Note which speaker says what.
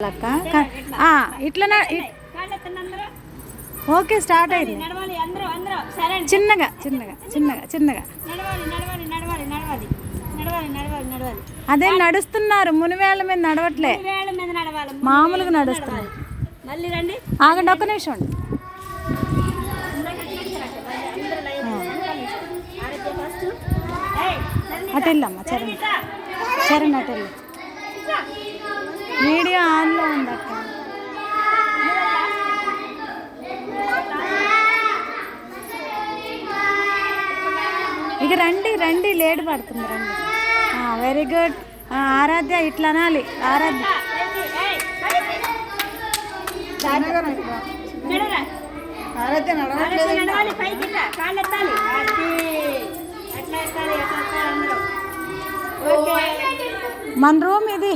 Speaker 1: అక్క క- ఇట్లా ఓకే స్టార్ట్ అయింది. చిన్నగా చిన్నగా చిన్నగా చిన్నగా. అదే నడుస్తున్నారు మునివేళ్ళ మీద నడవట్లే. మామూలుగా నడుస్తున్నారు. ఆగండి ఒక్క నిమిషం
Speaker 2: అండి
Speaker 1: అటు వెళ్ళమ్మా చరణ్. చరణ్ అటు వెళ్ళి. ఇక రండి రండి లేట్ పడుతుంది రండి. వెరీ గుడ్ ఆరాధ్య ఇట్లా అనాలి ఆరాధ్య. ఆరాధ్య మన రూమ్ ఇది.